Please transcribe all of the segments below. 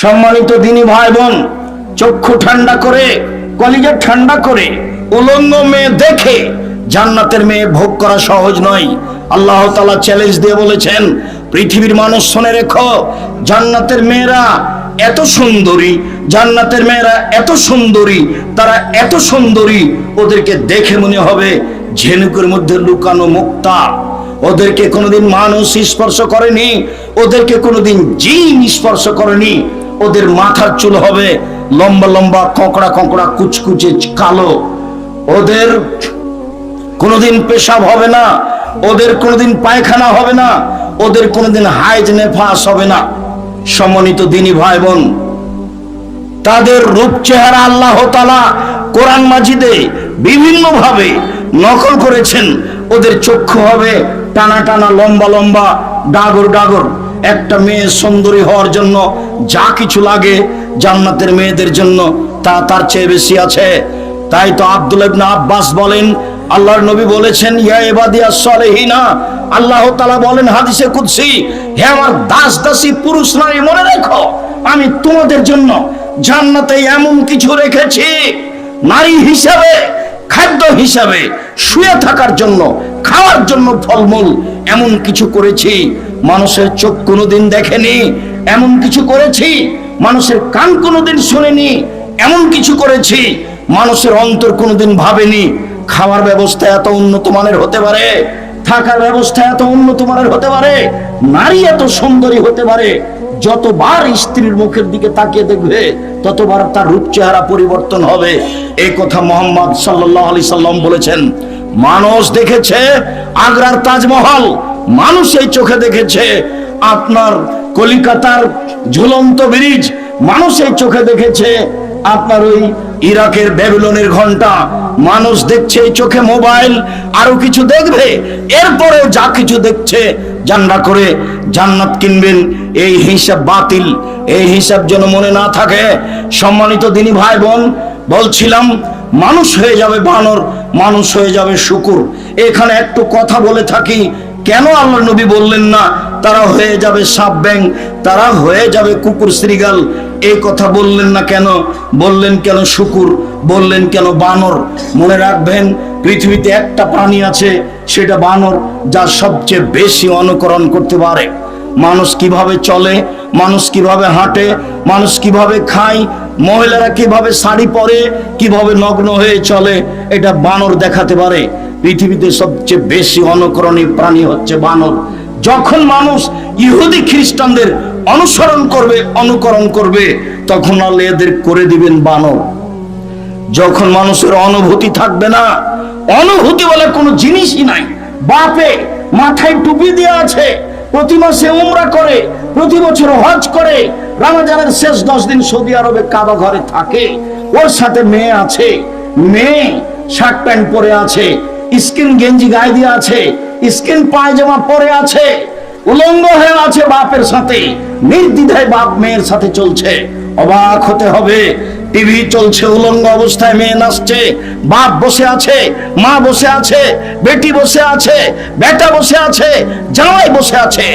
সম্মানিত দিনী ভাই বোন, চক্ষু ঠান্ডা করে, কলিজা ঠান্ডা করে, উলঙ্গ মেয়ে দেখে জান্নাতের মেয়ে ভোগ করা সহজ নয়। আল্লাহ তালা চ্যালেঞ্জ দিয়ে বলেছেন, পৃথিবীর মানুষ শুনে রেখো, জান্নাতের মেয়েরা এত সুন্দরী, জান্নাতের মেয়েরা এত সুন্দরী, তারা এত সুন্দরী, ওদেরকে দেখে মনে হবে ঝিনুকের মধ্যে লুকানো মুক্তা। ওদেরকে কোনোদিন মানুষ স্পর্শ করেনি, ওদেরকে কোনোদিন জিন স্পর্শ করেনি ওদের মাথার চুল হবে লম্বা লম্বা কঁকড়া কঁকড়া কুচকুচে কালো। ওদের কোনোদিন পেশাব হবে না, ওদের কোনোদিন পায়খানা হবে না, ওদের কোনোদিন হাইজ নেফাস হবে না। সমন্বিত দিনী ভাই বোন তাদের রূপ চেহারা আল্লাহ তালা কোরআন মাজিদে বিভিন্নভাবে নকল করেছেন। ওদের চক্ষু হবে টানা টানা লম্বা লম্বা, ডাগর ডাগর। একটা মেয়ে সুন্দরী হওয়ার জন্য যা কিছু লাগে জান্নাতের মেয়েদের জন্য তা তার চেয়ে বেশি আছে। তাই তো আব্দুল আব্বাস বলেন, আল্লাহর নবী বলেছেন, ইয়া ইবাদিয়া সলিহিনা, আল্লাহ তালা বলেন হাদিসে কুদসি, হে আমার দাস দাসী পুরুষ নারী, মনে রেখো, আমি তোমাদের জন্য জান্নাতে এমন কিছু রেখেছি। নারী হিসাবে, খাদ্য হিসাবে, শুয়ে থাকার জন্য, খাওয়ার জন্য ফলমূল এমন কিছু করেছি। মানুষের চোখ কোনোদিন দেখেনি। এমন কিছু করেছি, মানুষের কান কোনোদিন শোনেনি, এমন কিছু করেছি, মানুষের অন্তর কোনোদিন ভাবেনি, খাওয়ার ব্যবস্থা এত উন্নত মানের হতে পারে, থাকার ব্যবস্থা এত উন্নত মানের হতে পারে, নারী এত সুন্দরী হতে পারে, যতবার স্ত্রীর মুখের দিকে তাকিয়ে দেখবে, ততবার তার রূপ চেহারা পরিবর্তন হবে। এই কথা মোহাম্মদ সাল্লাহ সাল্লাম বলেছেন, মানুষ দেখেছে আগ্রার তাজমহল, মানুষ এই চোখে দেখেছে, আপনার কলিকাতার ঝুলন্ত ব্রিজ, মানুষের চোখে দেখেছে আপনার ওই ইরাকের ব্যাবিলনের ঘণ্টা। মানুষ দেখছে চোখে মোবাইল, আরও কিছু দেখবে, এরপরেও যা কিছু দেখছে জান্না করে জান্নাত কিনবেন। এই হিসাব বাতিল, এই হিসাব যেন মনে না থাকে। সম্মানিত দিনী ভাই বোন বলছিলাম, মানুষ হয়ে যাবে বানর, মানুষ হয়ে যাবে শুকুর। এখানে একটু কথা বলে থাকি, কেন আল্লাহ নবী বললেন না তারা হয়ে যাবে সাপ ব্যাং তারা হয়ে যাবে কুকুর শ্রীগাল। এই কথা বললেন না কেন? বললেন কেন শুকুর? বললেন কেন বানর? মনে রাখবেন, পৃথিবীতে একটা প্রাণী আছে, সেটা বানর যা সবচেয়ে বেশি অনুকরণ করতে পারে। মানুষ কীভাবে চলে, মানুষ কীভাবে হাঁটে, মানুষ কীভাবে খায়, মহিলারা কীভাবে শাড়ি পরে, কীভাবে নগ্ন হয়ে চলে, এটা বানর দেখাতে পারে। পৃথিবীতে সবচেয়ে বেশি অনুকরণী প্রাণী হচ্ছে বানর। যখন মানুষ ইহুদি খ্রিস্টানদের অনুসরণ করবে, অনুকরণ করবে, তখন আল্লাহ এদের করে দিবেন বানর। যখন মানুষের অনুভূতি থাকবে না, অনুভূতি বলে কোনো জিনিসই নাই। বাপে মাথায় টুপি দিয়ে আছে, প্রতি মাসে উমরা করে, প্রতি বছর হজ করে, রামাজানের শেষ দশ দিন সৌদি আরবে কাবা ঘরে থাকে। ওর সাথে মেয়ে আছে, মেয়ে শার্ট প্যান্ট পরে আছে, স্কিন গেঞ্জি গায়ে দিয়ে আছে স্কিন পায়জামা পরে আছে, উলঙ্গ হয়ে আছে বাপের সাথে, নির্দ্বিধায় বাপ মেয়ের সাথে চলছে। অবাক হতে হবে, টিভি চলছে উলঙ্গ অবস্থায়, মেয়ে নাচছে, বাপ বসে আছে, মা বসে আছে, বেটি বসে আছে, বেটা বসে আছে, জামাই বসে আছে,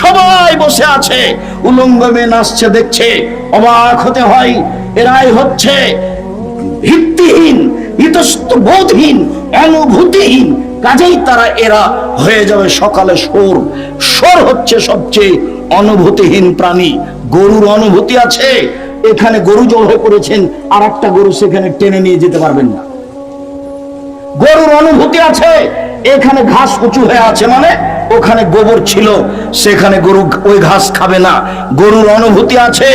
সবাই বসে আছে। উলঙ্গ মেয়ে নাচছে, দেখছে, অবাক হতে হয়, এরাই হচ্ছে ভিত্তিহীন ইতস্ত বোধহীন, অনুভূতিহীন কাজেই তারা এরা হয়ে যাবে সকালে সোর সোর হচ্ছে সবচেয়ে অনুভূতিহীন প্রাণী। গরুর অনুভূতি আছে। এখানে গরু জল হয়ে পড়েছেন আর একটা গরু সেখানে টেনে নিয়ে যেতে পারবেন না। গরুর অনুভূতি আছে। এখানে ঘাস উঁচু হয়ে আছে মানে ওখানে গোবর ছিল, সেখানে গরু ওই ঘাস খাবে না। গরুর অনুভূতি আছে,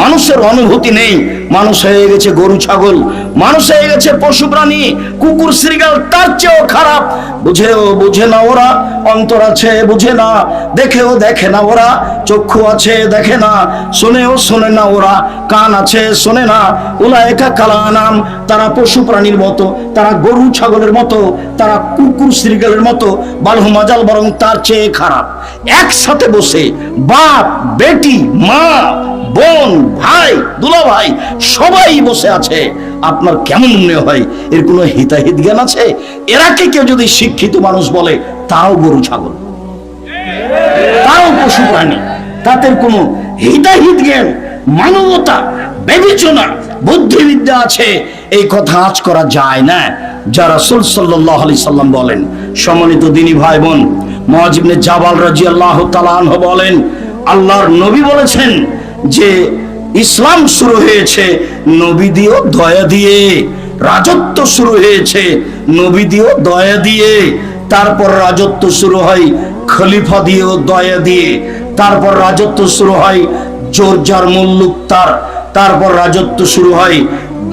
মানুষের অনুভূতি নেই। মানুষ হয়ে গেছে গরু ছাগল, মানুষ হয়ে গেছে পশু প্রাণী, কুকুর শ্রীগাল তার চেয়েও খারাপ। বুঝেও, বুঝে না ওরা, অন্তর আছে, বুঝে না। দেখেও দেখে না ওরা, চক্ষু আছে, দেখে না। শুনেও শোনে না ওরা, কান আছে, শোনে না। ওলা একা কালা নাম তারা পশু প্রাণীর মতো, তারা গরু ছাগলের মতো, তারা কুকুর শ্রীগালের মতো, বালহ মাজাল বরং তার চেয়ে খারাপ। একসাথে বসে বাপ, বেটি, মা, বোন, ভাই দুলা ভাই সবাই বসে আছে। আপনার কেমন মনে হয়? এর কোনো হিতাহিত জ্ঞান আছে? এরাকে কেউ যদি শিক্ষিত মানুষ বলে, তাও গরু, ছাগল। তাও পশু প্রাণী। তাদের কোনো হিতাহিত জ্ঞান, মানবতা, বিবেচনা, বুদ্ধিবিদ্যা আছে? এই কথা আজ করা যায় না। যারা রাসূল সাল্লাল্লাহু আলাইহি সাল্লাম বলেন, সম্মানিত দিনী ভাই বোন মুআজিবনে জাবাল রাদিয়াল্লাহু তাআলা আনহু বলেন, আল্লাহর নবী বলেছেন যে ইসলাম শুরু হয়েছে নবী দিয়েও দয়া দিয়ে, রাজত্ব শুরু হয়েছে নবী দিয়েও দয়া দিয়ে, তারপর রাজত্ব শুরু হয় খলিফা দিয়েও দয়া দিয়ে, তারপর রাজত্ব শুরু হয় জোর যার তার, তারপর রাজত্ব শুরু হয়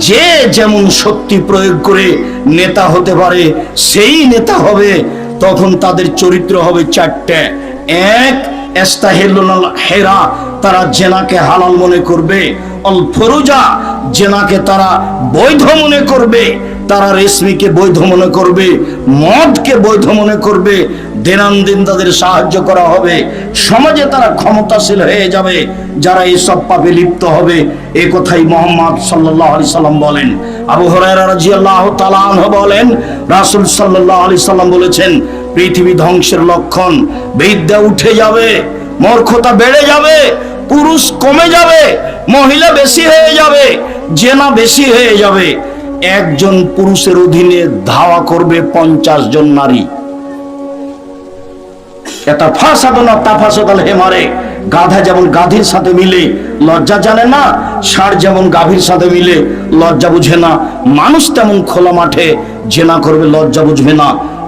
যে যেমন শক্তি প্রয়োগ করে নেতা হতে পারে, সেই নেতা হবে তখন তাদের চরিত্র হবে চারটে। এক হেরা, তারা জেনাকে হালাল মনে করবে। অল ফরুজা, জেনাকে তারা বৈধ মনে করবে। তারা রেশমিকে বৈধ মনে করবে, মদকে বৈধ মনে করবে দিনান দিন তাদের সাহায্য করা হবে, সমাজে তারা ক্ষমতাশীল হয়ে যাবে, যারা এই সব পাপে লিপ্ত হবে। এ কথাই মোহাম্মদ আলাইহি সাল্লাম বলেন। আবু হুরায়রা রাদিয়াল্লাহু তাআলা আনহু বলেন, রাসূল সাল্লাল্লাহু আলাইহি সাল্লাম বলেছেন, পৃথিবী ধ্বংসের লক্ষণ, বিদ্যা উঠে যাবে, মূর্খতা বেড়ে যাবে, পুরুষ কমে যাবে, মহিলা বেশি হয়ে যাবে, জেনা বেশি হয়ে যাবে। একজন পুরুষের অধীনে ধাওয়া করবে পঞ্চাশ জন নারী। এটা ফাঁসাদনা তাফাসাদাল হেমারে। গাধা যেমন গাধীর সাথে মিলে, লজ্জা জানে না, ষাঁড় যেমন গাভীর সাথে মিলে, লজ্জা বুঝে না। মানুষ তেমন খোলা মাঠে, জেনা করবে, লজ্জা বুঝবে না।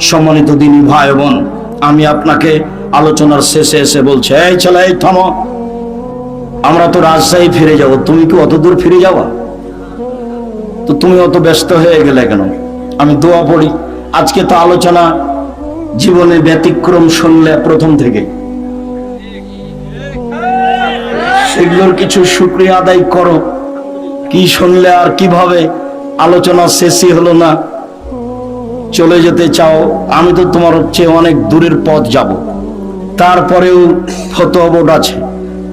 সম্মানিত দিনী ভাই বোন, আমি আপনাকে আলোচনার শেষে এসে বলছি, এই ছেলে, এই থামো। আমরা তো রাজশাহী ফিরে যাব, তুমি কি অত দূর ফিরে যাওয়া তো তুমি অত ব্যস্ত হয়ে গেলে কেন? আমি দোয়া পড়ি। আজকে তো আলোচনা জীবনে ব্যতিক্রম শুনলে প্রথম থেকে। সেগুলোর কিছু শুক্রিয়া আদায় করো। কি শুনলে আর কীভাবে আলোচনা শেষই হলো না। চলে যেতে চাও, আমি তো তোমার হচ্ছে অনেক দূরের পথ যাব। তারপরেও ফতোয়া বোর্ড আছে।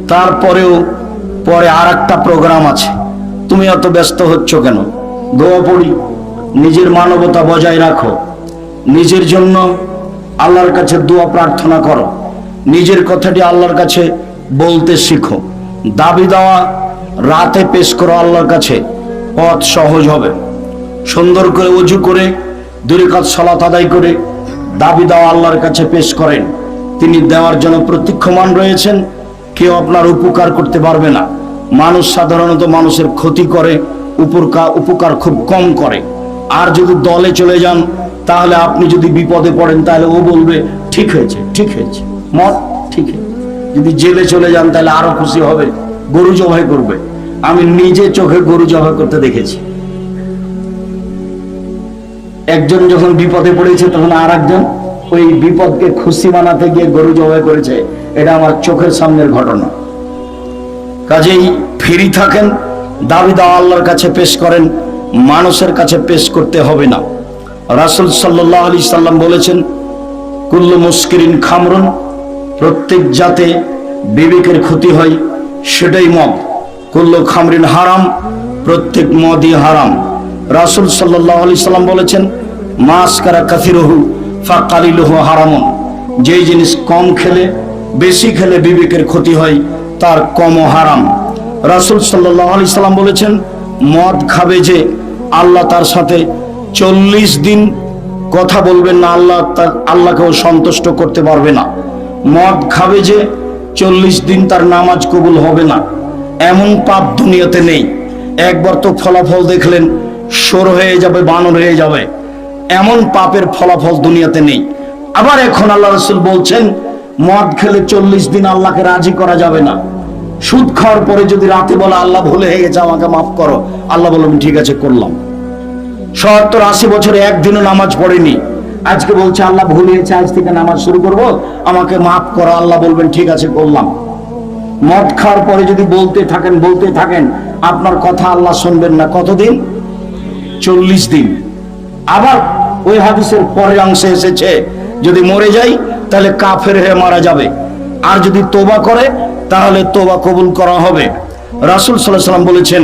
তারপরেও পরে আর একটা প্রোগ্রাম আছে। তুমি অত ব্যস্ত হচ্ছ কেন? দোয়া পড়ি, নিজের মানবতা বজায় রাখো। নিজের জন্য আল্লাহর কাছে দোয়া প্রার্থনা করো। নিজের কথাটি আল্লাহর কাছে বলতে শিখো। দাবি দেওয়া রাতে পেশ করো আল্লাহর কাছে, পথ সহজ হবে। সুন্দর করে উজু করে দূরে কাজ সলাত আদায় করে দাবি দেওয়া আল্লাহর কাছে পেশ করেন। তিনি দেওয়ার জন্য প্রতীক্ষমান রয়েছেন, কেউ আপনার উপকার করতে পারবে না। মানুষ সাধারণত মানুষের ক্ষতি করে উপকার উপকার খুব কম করে। আর যদি দলে চলে যান, তাহলে আপনি যদি বিপদে পড়েন, তাহলে ও বলবে, ঠিক হয়েছে ঠিক হয়েছে। মত ঠিক যদি জেলে চলে যান, তাহলে আরও খুশি হবে, গরু জবাই করবে। আমি নিজে চোখে গরু জবাই করতে দেখেছি। একজন যখন বিপদে পড়েছে, তখন আর একজন ওই বিপদকে খুশি মানাতে গিয়ে গরু জবাই করেছে। এটা আমার চোখের সামনের ঘটনা। কাজেই ফ্রি থাকেন দাবি দাওয়া আল্লাহর কাছে পেশ করেন, মানুষের কাছে পেশ করতে হবে না। রাসুল সাল্লাহ আলি সাল্লাম বলেছেন, কুল্লু মুস্কিরিন খামরুন প্রত্যেক জাতে বিবেকের ক্ষতি হয়, সেটাই মদ। কুল্লু খামরিন হারাম প্রত্যেক মদই হারাম। রাসুল সাল্লাহ আলি সাল্লাম বলেছেন মাস কারা কাথিরহু ফা কালিলহু হারামন যেই জিনিস কম খেলে, বেশি খেলে বিবেকের ক্ষতি হয়, তার কমও হারাম। রাসুল সাল্লাহ সাল্লাম বলেছেন, মদ খাবে যে আল্লাহ তার সাথে চল্লিশ দিন কথা বলবেন না, আল্লাহ তার, আল্লাহকেও সন্তুষ্ট করতে পারবে না। মদ খাবে যে চল্লিশ দিন তার নামাজ কবুল হবে না। এমন পাপ দুনিয়াতে নেই। একবার তো ফলাফল দেখলেন, সর হয়ে যাবে, বানর হয়ে যাবে। এমন পাপের ফলাফল দুনিয়াতে নেই। আবার এখন আল্লাহ রসুল বলছেন, মদ খেলে চল্লিশ দিন আল্লাহকে রাজি করা যাবে না। সুদ খাওয়ার পরে যদি রাতে বলে, আল্লাহ ভুলে হয়ে গেছে, আমাকে মাফ করো। আল্লাহ বলবেন ঠিক আছে, করলাম। সত্তর আশি বছরে একদিনও নামাজ পড়েনি। আজকে বলছে, আল্লাহ ভুল হয়েছে আজ থেকে নামাজ শুরু করব। আমাকে মাফ করো। আল্লাহ বলবেন, ঠিক আছে, করলাম। মদ খাওয়ার পরে যদি বলতে থাকেন বলতে থাকেন, আপনার কথা আল্লাহ শুনবেন না। কতদিন? চল্লিশ দিন। আবার ওই হাদিসের পরের অংশে এসেছে, যদি মরে যাই, তাহলে কাফের হয়ে মারা যাবে। আর যদি তোবা করে, তাহলে তোবা কবুল করা হবে। রাসুল সাল্লাহ সাল্লাম বলেছেন,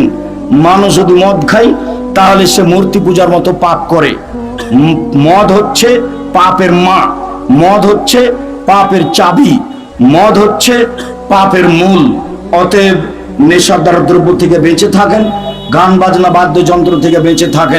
মানুষ যদি মদ খায়, তাহলে সে মূর্তি পূজার মতো পাপ করে। মদ হচ্ছে পাপের মা, মদ হচ্ছে পাপের চাবি, মদ হচ্ছে পাপের মূল। অতএব নেশাদার দ্রব্য থেকে বেঁচে থাকেন, গান বাজনা বাদ্যযন্ত্র থেকে বেঁচে থাকেন।